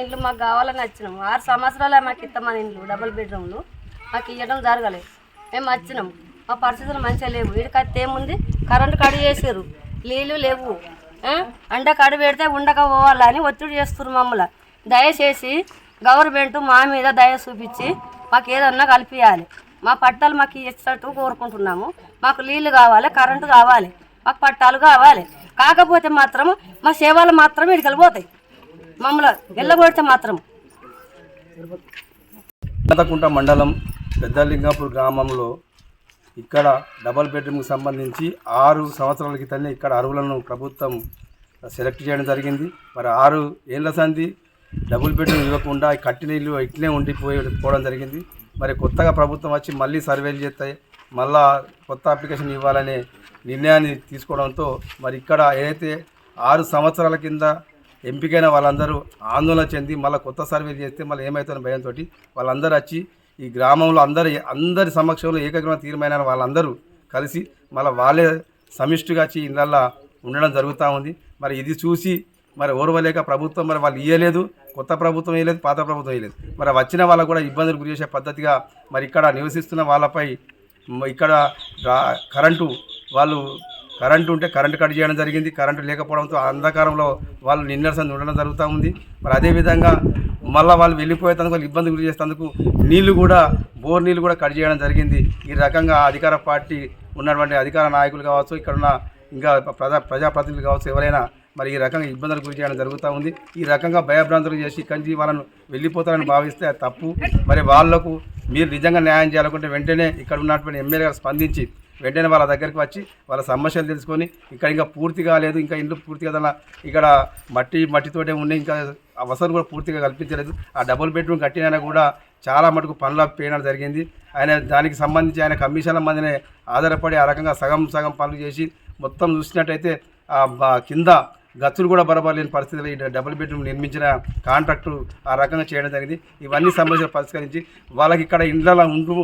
ఇండ్లు మాకు కావాలని వచ్చినాం. ఆరు సంవత్సరాలే మాకు ఇస్తామని ఇండ్లు డబుల్ బెడ్రూమ్లు మాకు ఇవ్వడం జరగలేదు. మేము వచ్చినాం. మా పరిస్థితులు మంచిగా లేవు. వీడికైతే ఏముంది? కరెంటు కడు చేసారు నీళ్ళు లేవు. అండ కడు పెడితే ఉండక పోవాలని ఒత్తిడి చేస్తున్నారు మమ్మల్ని. దయచేసి గవర్నమెంట్ మా మీద దయ చూపించి మాకు ఏదన్నా కలిపియాలి. మా పట్టాలు మాకు ఇచ్చినట్టు కోరుకుంటున్నాము. మాకు నీళ్ళు కావాలి కరెంటు కావాలి మాకు పట్టాలు కావాలి. కాకపోతే మాత్రం మా సేవలు మాత్రం ఇడికి వెళ్ళిపోతాయి మమ్మల్ని వెళ్ళగొడితే మాత్రం. అనంతకుంట మండలం పెద్దలింగాపూర్ గ్రామంలో ఇక్కడ డబల్ బెడ్రూమ్కి సంబంధించి ఆరు సంవత్సరాల క్రితమే ఇక్కడ అరువులను ప్రభుత్వం సెలెక్ట్ చేయడం జరిగింది. మరి ఆరు ఏళ్ళ సంది డబుల్ బెడ్రూమ్ ఇవ్వకుండా కట్టిన ఇల్లు ఇట్లే ఉండిపోయి పోవడం జరిగింది. మరి కొత్తగా ప్రభుత్వం వచ్చి మళ్ళీ సర్వేలు చేస్తాయి మళ్ళా కొత్త అప్లికేషన్ ఇవ్వాలనే నిర్ణయాన్ని తీసుకోవడంతో మరి ఇక్కడ ఏదైతే ఆరు సంవత్సరాల కింద ఎంపికైన వాళ్ళందరూ ఆందోళన చెంది మళ్ళీ కొత్త సర్వే చేస్తే మళ్ళీ ఏమవుతుందో భయంతో వాళ్ళందరూ వచ్చి ఈ గ్రామంలో అందరి అందరి సమక్షంలో ఏకగ్రహ తీర్మానాన్ని వాళ్ళందరూ కలిసి మళ్ళీ వాళ్ళే సమిష్టిగా వచ్చి ఇళ్ళల్లో ఉండడం జరుగుతూ ఉంది. మరి ఇది చూసి మరి ఓర్వలేక ప్రభుత్వం మరి వాళ్ళు ఇయ్యలేదు కొత్త ప్రభుత్వం వేయలేదు పాత ప్రభుత్వం వేయలేదు మరి వచ్చిన వాళ్ళకు కూడా ఇబ్బందులు గురి చేసే పద్ధతిగా మరి ఇక్కడ నివసిస్తున్న వాళ్ళపై ఇక్కడ కరెంటు వాళ్ళు కరెంటు ఉంటే కరెంటు కట్ చేయడం జరిగింది. కరెంటు లేకపోవడంతో అంధకారంలో వాళ్ళు నిన్నరసంది ఉండడం జరుగుతూ ఉంది. మరి అదేవిధంగా మళ్ళీ వాళ్ళు వెళ్ళిపోయేందుకు వాళ్ళు ఇబ్బంది గురి చేసేందుకు నీళ్ళు కూడా బోర్ నీళ్ళు కూడా కట్ చేయడం జరిగింది. ఈ రకంగా అధికార పార్టీ ఉన్నటువంటి అధికార నాయకులు కావచ్చు ఇక్కడ ఉన్న ఇంకా ప్రజా ప్రజాప్రతినిధులు కావచ్చు ఎవరైనా మరి ఈ రకంగా ఇబ్బందులకు గురి చేయడం జరుగుతూ ఉంది. ఈ రకంగా భయభ్రాంతులు చేసి కంచి వాళ్ళను వెళ్ళిపోతారని భావిస్తే తప్పు. మరి వాళ్ళకు మీరు నిజంగా న్యాయం చేయాలనుకుంటే వెంటనే ఇక్కడ ఉన్నటువంటి ఎమ్మెల్యే గారు స్పందించి వెంటనే వాళ్ళ దగ్గరికి వచ్చి వాళ్ళ సమస్యలు తెలుసుకొని ఇక్కడ ఇంకా పూర్తి కాలేదు ఇంకా ఇండ్లు పూర్తి కదా ఇక్కడ మట్టి మట్టితోటే ఉన్నాయి ఇంకా అవసరం కూడా పూర్తిగా కల్పించలేదు. ఆ డబుల్ బెడ్రూమ్ కట్టినైనా కూడా చాలా మటుకు పనుల పేయడం జరిగింది. ఆయన దానికి సంబంధించి ఆయన కమిషన్ల మందినే ఆధారపడి ఆ రకంగా సగం సగం పనులు చేసి మొత్తం చూసినట్టయితే ఆ కింద గచ్చులు కూడా బరబర్ లేని పరిస్థితిలో ఈ డబుల్ బెడ్రూమ్ నిర్మించిన కాంట్రాక్టు ఆ రకంగా చేయడం జరిగింది. ఇవన్నీ సమస్యలు పరిష్కరించి వాళ్ళకి ఇక్కడ ఇండ్లలో ఉంటూ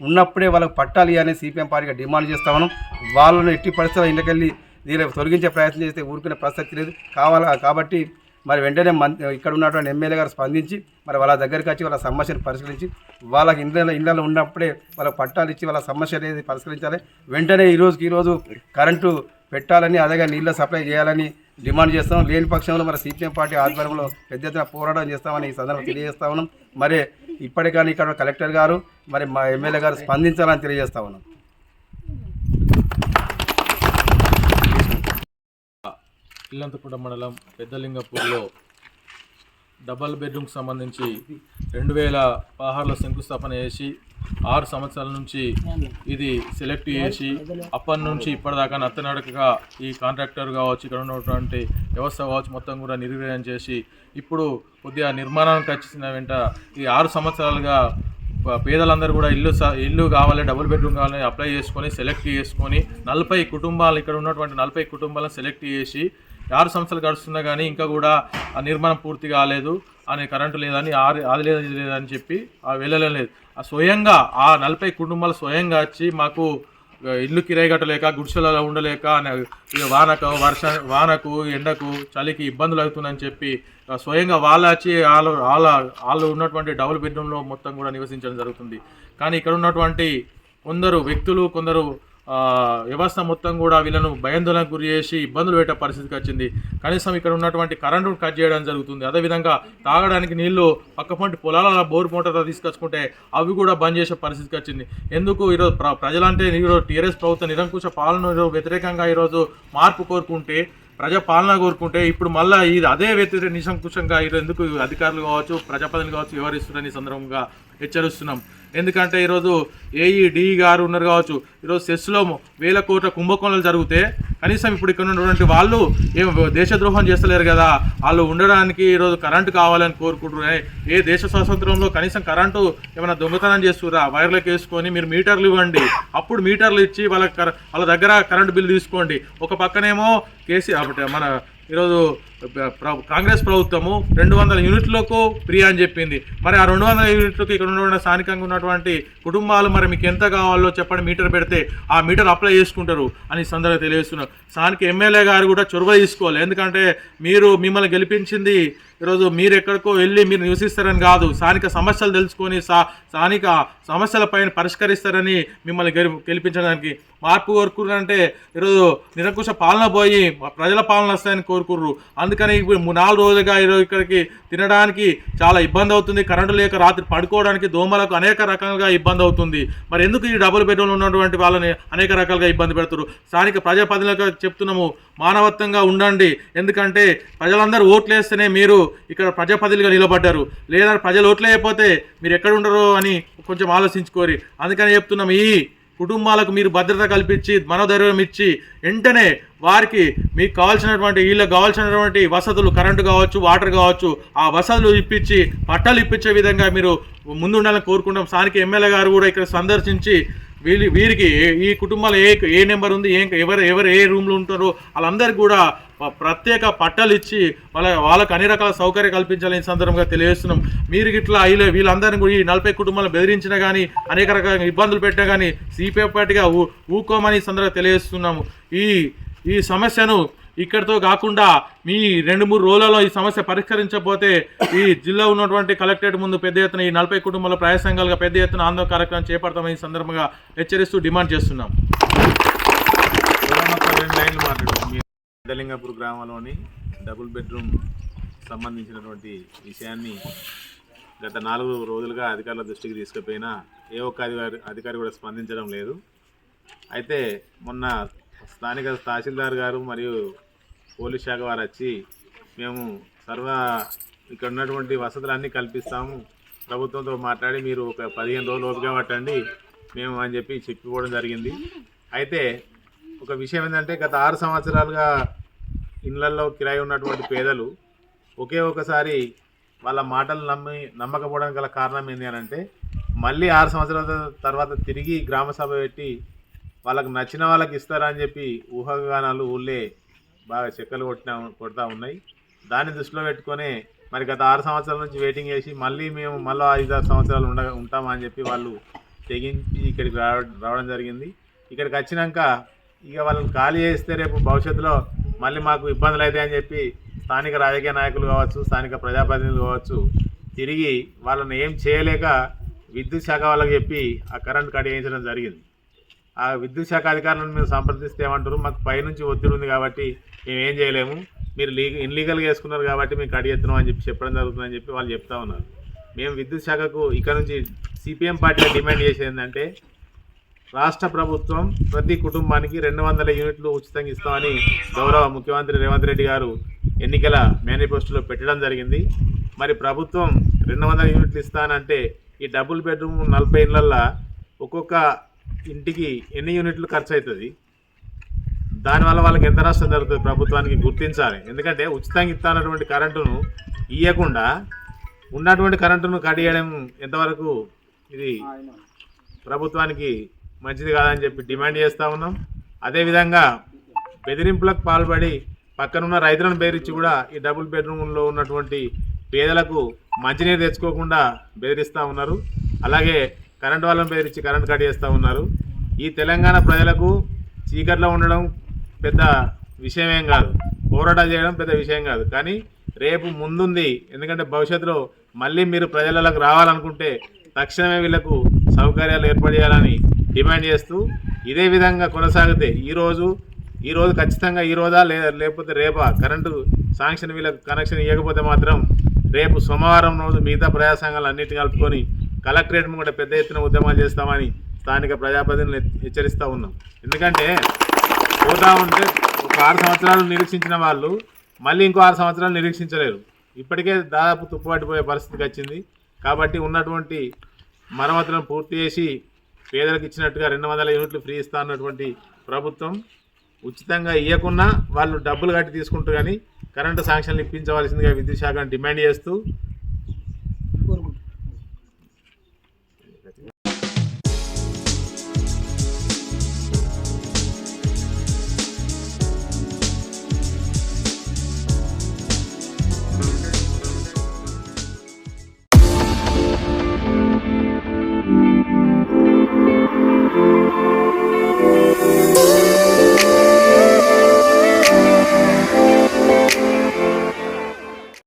ఉన్నప్పుడే వాళ్ళకి పట్టాలి అని సిపిఎం పార్టీగా డిమాండ్ చేస్తా ఉన్నాం. వాళ్ళను ఎట్టి పరిస్థితుల్లో ఇంటికెళ్ళి దీన్ని తొలగించే ప్రయత్నం చేస్తే ఊరుకునే ప్రసక్తి లేదు. కావాలా కాబట్టి మరి వెంటనే మం ఇక్కడ ఉన్నటువంటి ఎమ్మెల్యే గారు స్పందించి మరి వాళ్ళ దగ్గరికి వచ్చి వాళ్ళ సమస్యను పరిష్కరించి వాళ్ళకి ఇండ్ల ఇండ్లలో ఉన్నప్పుడే వాళ్ళకి పట్టాలు ఇచ్చి వాళ్ళ సమస్య అనేది పరిష్కరించాలి. వెంటనే ఈరోజుకి ఈరోజు కరెంటు పెట్టాలని అదేగా నీళ్ళ సప్లై చేయాలని డిమాండ్ చేస్తాం. లేని పక్షంలో మరి సిపిఎం పార్టీ ఆధ్వర్యంలో పెద్ద ఎత్తున పోరాటం చేస్తామని ఈ సందర్భంగా తెలియజేస్తా ఉన్నాం. మరి ఇప్పటికీ ఇక్కడ కలెక్టర్ గారు మరి మా ఎమ్మెల్యే గారు స్పందించాలని తెలియజేస్తా ఉన్నాం. ఇల్లంతపురం మండలం పెద్దలింగపూర్లో డబల్ బెడ్రూమ్కి సంబంధించి రెండు వేల పదహారులో శంకుస్థాపన చేసి ఆరు సంవత్సరాల నుంచి ఇది సెలెక్ట్ చేసి అప్పటి నుంచి ఇప్పటిదాకా నత్తనడకగా ఈ కాంట్రాక్టర్ కావచ్చు ఇక్కడ ఉన్నటువంటి వ్యవస్థ కావచ్చు మొత్తం కూడా నిర్వీర్యం చేసి ఇప్పుడు కొద్దిగా నిర్మాణానికి వచ్చిన వెంట ఈ ఆరు సంవత్సరాలుగా పేదలందరూ కూడా ఇల్లు స- ఇల్లు కావాలి డబుల్ బెడ్రూమ్ కావాలని అప్లై చేసుకొని సెలెక్ట్ చేసుకొని నలభై కుటుంబాలు ఇక్కడ ఉన్నటువంటి నలభై కుటుంబాలను సెలెక్ట్ చేసి ఆరు సంవత్సరాలు గడుస్తున్నా కానీ ఇంకా కూడా ఆ నిర్మాణం పూర్తి కాలేదు. అనే కరెంటు లేదని ఆరు అది లేదని ఇది లేదని చెప్పి ఆ వెళ్ళలేదు ఆ స్వయంగా ఆ నలభై కుటుంబాలు స్వయంగా వచ్చి మాకు ఇల్లు కిరాయి కట్టలేక గుడిసెలలో ఉండలేక వానకు వర్ష వానకు ఎండకు చలికి ఇబ్బందులు అవుతుందని చెప్పి స్వయంగా వాళ్ళు వచ్చి వాళ్ళ వాళ్ళ వాళ్ళు ఉన్నటువంటి డబుల్ బెడ్రూమ్లో మొత్తం కూడా నివసించడం జరుగుతుంది. కానీ ఇక్కడ ఉన్నటువంటి కొందరు వ్యక్తులు కొందరు వ్యవస్థ మొత్తం కూడా వీళ్ళను భయాందోళనకు గురి చేసి ఇబ్బందులు పెట్టే పరిస్థితికి వచ్చింది. కనీసం ఇక్కడ ఉన్నటువంటి కరెంటు కట్ చేయడం జరుగుతుంది. అదేవిధంగా తాగడానికి నీళ్ళు పక్కపంటి పొలాల బోర్ మోటార్ తీసుకొచ్చుకుంటే అవి కూడా బంద్ చేసే పరిస్థితికి వచ్చింది. ఎందుకు? ఈరోజు ప్ర ప్రజలంటే ఈరోజు టీఆర్ఎస్ ప్రభుత్వం నిరంకుశ పాలన వ్యతిరేకంగా ఈరోజు మార్పు కోరుకుంటే ప్రజా పాలన కోరుకుంటే ఇప్పుడు మళ్ళీ ఇది అదే వ్యతిరేక నిసంకుశంగా ఈరోజు ఎందుకు అధికారులు కావచ్చు ప్రజాప్రతినిధులు కావచ్చు వ్యవహరిస్తున్నారని ఈ సందర్భంగా హెచ్చరిస్తున్నాం. ఎందుకంటే ఈరోజు ఏఈ డి గారు ఉన్నారు కావచ్చు. ఈరోజు సెస్లో వేల కోట్ల కుంభకోణాలు జరిగితే కనీసం ఇప్పుడు ఇక్కడ ఉన్నటువంటి వాళ్ళు ఏం దేశద్రోహం చేస్తలేరు కదా. వాళ్ళు ఉండడానికి ఈరోజు కరెంటు కావాలని కోరుకుంటున్నారు. ఏ దేశ స్వాతంత్రంలో కనీసం కరెంటు ఏమైనా దొంగతనం చేస్తురా? వైర్లకు వేసుకొని మీరు మీటర్లు ఇవ్వండి. అప్పుడు మీటర్లు ఇచ్చి వాళ్ళ కర- వాళ్ళ దగ్గర కరెంటు బిల్లు తీసుకోండి. ఒక పక్కనేమో కేసీ మన ఈరోజు కాంగ్రెస్ ప్రభుత్వము రెండు వందల యూనిట్లకు ఫ్రీ అని చెప్పింది. మరి ఆ రెండు వందల యూనిట్లకు ఇక్కడ ఉన్న స్థానికంగా ఉన్నటువంటి కుటుంబాలు మరి మీకు ఎంత కావాలో చెప్పండి మీటర్ పెడితే ఆ మీటర్ అప్లై చేసుకుంటారు అని సందర్భంగా తెలియజేస్తున్నారు స్థానిక ఎమ్మెల్యే గారు కూడా చొరవ తీసుకోవాలి. ఎందుకంటే మీరు మిమ్మల్ని గెలిపించింది ఈరోజు మీరు ఎక్కడికో వెళ్ళి మీరు నివసిస్తారని కాదు స్థానిక సమస్యలు తెలుసుకొని సా స్థానిక సమస్యల పైన పరిష్కరిస్తారని మిమ్మల్ని గెలి గెలిపించడానికి మార్పు కోరుకున్నారంటే ఈరోజు నిరంకుశ పాలన పోయి ప్రజల పాలన వస్తాయని కోరుకుర్రు. అందుకని ఇప్పుడు నాలుగు రోజులుగా ఈరోజు ఇక్కడికి తినడానికి చాలా ఇబ్బంది అవుతుంది. కరెంటు లేక రాత్రి పడుకోవడానికి దోమలకు అనేక రకాలుగా ఇబ్బంది అవుతుంది. మరి ఎందుకు ఈ డబుల్ బెడ్రూమ్లు ఉన్నటువంటి వాళ్ళని అనేక రకాలుగా ఇబ్బంది పెడుతున్నారు స్థానిక ప్రజాప్రతినిధులకు చెప్తున్నాము మానవత్వంగా ఉండండి. ఎందుకంటే ప్రజలందరూ ఓట్లేస్తేనే మీరు ఇక్కడ ప్రజాప్రతినిధిగా నిలబడ్డారు. లేదా ప్రజలు ఓట్లేకపోతే మీరు ఎక్కడ ఉండరు అని కొంచెం ఆలోచించుకోరి. అందుకని చెప్తున్నాం ఈ కుటుంబాలకు మీరు భద్రత కల్పించి మనోధైర్యం ఇచ్చి వెంటనే వారికి మీకు కావాల్సినటువంటి వీళ్ళకి కావాల్సినటువంటి వసతులు కరెంటు కావచ్చు వాటర్ కావచ్చు ఆ వసతులు ఇప్పించి పట్టాలు ఇప్పించే విధంగా మీరు ముందుండాలని కోరుకుంటాం. స్థానిక ఎమ్మెల్యే గారు కూడా ఇక్కడ సందర్శించి వీళ్ళు వీరికి ఏ- ఈ కుటుంబాలు ఏ ఏ నెంబర్ ఉంది? ఏ ఎవరు ఎవరు ఏ రూమ్లో ఉంటారో వాళ్ళందరికీ కూడా ప్రత్యేక పట్టాలు ఇచ్చి వాళ్ళ వాళ్ళకి అన్ని రకాల సౌకర్యం కల్పించాలని సందర్భంగా తెలియజేస్తున్నాం. మీరు ఇట్లా వీళ్ళ వీళ్ళందరినీ కూడా ఈ నలభై కుటుంబాలను బెదిరించినా కానీ అనేక రకాల ఇబ్బందులు పెట్టినా కానీ సిపిఎఫ్ పార్టీగా ఊ ఊకోమని సందర్భంగా తెలియజేస్తున్నాము. ఈ ఈ సమస్యను ఇక్కడితో కాకుండా మీ రెండు మూడు రోజులలో ఈ సమస్య పరిష్కరించకపోతే ఈ జిల్లా ఉన్నటువంటి కలెక్టరేట్ ముందు పెద్ద ఎత్తున ఈ నలభై కుటుంబాల ప్రయాస సంఘాలుగా పెద్ద ఎత్తున ఆందోళన కార్యక్రమం చేపడతామని ఈ సందర్భంగా హెచ్చరిస్తూ డిమాండ్ చేస్తున్నాం. పెద్దలింగపూర్ గ్రామంలోని డబుల్ బెడ్రూమ్ సంబంధించినటువంటి విషయాన్ని గత నాలుగు రోజులుగా అధికారుల దృష్టికి తీసుకుపోయినా ఏ ఒక్క అధికారి అధికారి కూడా స్పందించడం లేదు. అయితే మొన్న స్థానిక తహసీల్దార్ గారు మరియు పోలీస్ శాఖ వారు వచ్చి మేము సర్వ ఇక్కడ ఉన్నటువంటి వసతులన్నీ కల్పిస్తాము. ప్రభుత్వంతో మాట్లాడి మీరు ఒక పదిహేను రోజులు ఓపిక పట్టండి. మేము అని చెప్పి చెప్పుకోవడం జరిగింది. అయితే ఒక విషయం ఏంటంటే గత ఆరు సంవత్సరాలుగా ఇళ్ళల్లో కిరాయి ఉన్నటువంటి పేదలు ఒకే ఒకసారి వాళ్ళ మాటలు నమ్మి నమ్మకపోవడానికి గల కారణం ఏంటి అని అంటే మళ్ళీ ఆరు సంవత్సరాల తర్వాత తిరిగి గ్రామ సభ పెట్టి వాళ్ళకి నచ్చిన వాళ్ళకి ఇస్తారా అని చెప్పి ఊహాగానాలు ఊళ్ళే బాగా చెక్కలు కొట్టినా కొడతా ఉన్నాయి. దాన్ని దృష్టిలో పెట్టుకొని మరి గత ఆరు సంవత్సరాల నుంచి వెయిటింగ్ చేసి మళ్ళీ మేము మళ్ళీ ఐదు ఆరు సంవత్సరాలు ఉండ ఉంటామా అని చెప్పి వాళ్ళు తెగించి ఇక్కడికి రావ రావడం జరిగింది. ఇక్కడికి వచ్చినాక ఇక వాళ్ళని ఖాళీ చేస్తే రేపు భవిష్యత్తులో మళ్ళీ మాకు ఇబ్బందులు అవుతాయని చెప్పి స్థానిక రాజకీయ నాయకులు కావచ్చు స్థానిక ప్రజాప్రతినిధులు కావచ్చు తిరిగి వాళ్ళని ఏం చేయలేక విద్యుత్ శాఖ వాళ్ళకి చెప్పి ఆ కరెంట్ కట్ చేయించడం జరిగింది. ఆ విద్యుత్ శాఖ అధికారులను మేము సంప్రదిస్తే ఏమంటారు? మాకు పైనుంచి ఒత్తిడి ఉంది కాబట్టి మేము ఏం చేయలేము. మీరు లీగల్ ఇన్లీగల్గా వేసుకున్నారు కాబట్టి మేము కట్ అని చెప్పి చెప్పడం జరుగుతుందని చెప్పి వాళ్ళు చెప్తా ఉన్నారు. మేము విద్యుత్ శాఖకు ఇక్కడ నుంచి సిపిఎం పార్టీ డిమాండ్ చేసేది ఏంటంటే రాష్ట్ర ప్రభుత్వం ప్రతి కుటుంబానికి రెండు వందల యూనిట్లు ఉచితంగా ఇస్తామని గౌరవ ముఖ్యమంత్రి రేవంత్ రెడ్డి గారు ఎన్నికల మేనిఫెస్టోలో పెట్టడం జరిగింది. మరి ప్రభుత్వం రెండు వందల యూనిట్లు ఇస్తానంటే ఈ డబుల్ బెడ్రూమ్ నలభై ఇళ్ళల్లో ఒక్కొక్క ఇంటికి ఎన్ని యూనిట్లు ఖర్చు అవుతుంది? దానివల్ల వాళ్ళకి ఎంత నష్టం జరుగుతుంది ప్రభుత్వానికి గుర్తించాలి. ఎందుకంటే ఉచితంగా ఇస్తానటువంటి కరెంటును ఇవ్వకుండా ఉన్నటువంటి కరెంటును కడియడం ఎంతవరకు ఇది ప్రభుత్వానికి మంచిది కాదని చెప్పి డిమాండ్ చేస్తూ ఉన్నాం. అదేవిధంగా బెదిరింపులకు పాల్పడి పక్కనున్న రైతులను బెదిరించి కూడా ఈ డబుల్ బెడ్రూమ్లో ఉన్నటువంటి పేదలకు మంచినీరు తెచ్చుకోకుండా బెదిరిస్తూ ఉన్నారు. అలాగే కరెంటు వాళ్ళని బెదిరించి కరెంట్ కట్ చేస్తూ ఉన్నారు. ఈ తెలంగాణ ప్రజలకు చీకట్లో ఉండడం పెద్ద విషయం ఏం కాదు. పోరాటం చేయడం పెద్ద విషయం కాదు. కానీ రేపు ముందుంది. ఎందుకంటే భవిష్యత్తులో మళ్ళీ మీరు ప్రజలకు రావాలనుకుంటే తక్షణమే వీళ్ళకు సౌకర్యాలు ఏర్పాటు చేయాలని డిమాండ్ చేస్తూ ఇదే విధంగా కొనసాగితే ఈరోజు ఈరోజు ఖచ్చితంగా ఈ రోజా లేకపోతే రేపా? కరెంటు శాంక్షన్ వీళ్ళకి కనెక్షన్ ఇవ్వకపోతే మాత్రం రేపు సోమవారం రోజు మిగతా ప్రజా సంఘాలు అన్నింటిని కలుపుకొని కలెక్టరేట్ కూడా పెద్ద ఎత్తున ఉద్యమాలు చేస్తామని స్థానిక ప్రజాప్రతినిధులు హెచ్చరిస్తూ ఉన్నాం. ఎందుకంటే పోతా ఉంటే ఒక ఆరు సంవత్సరాలు నిరీక్షించిన వాళ్ళు మళ్ళీ ఇంకో ఆరు సంవత్సరాలు నిరీక్షించలేరు. ఇప్పటికే దాదాపు తుప్పుపట్టిపోయే పరిస్థితికి వచ్చింది. కాబట్టి ఉన్నటువంటి మరమ్మతులను పూర్తి చేసి పేదలకు ఇచ్చినట్టుగా రెండు వందల యూనిట్లు ఫ్రీ ఇస్తా అన్నటువంటి ప్రభుత్వం ఉచితంగా ఇవ్వకున్నా వాళ్ళు డబ్బులు కట్టి తీసుకుంటారు కానీ కరెంటు శాంక్షన్లు ఇప్పించవలసిందిగా విద్యుత్ శాఖను డిమాండ్ చేస్తూ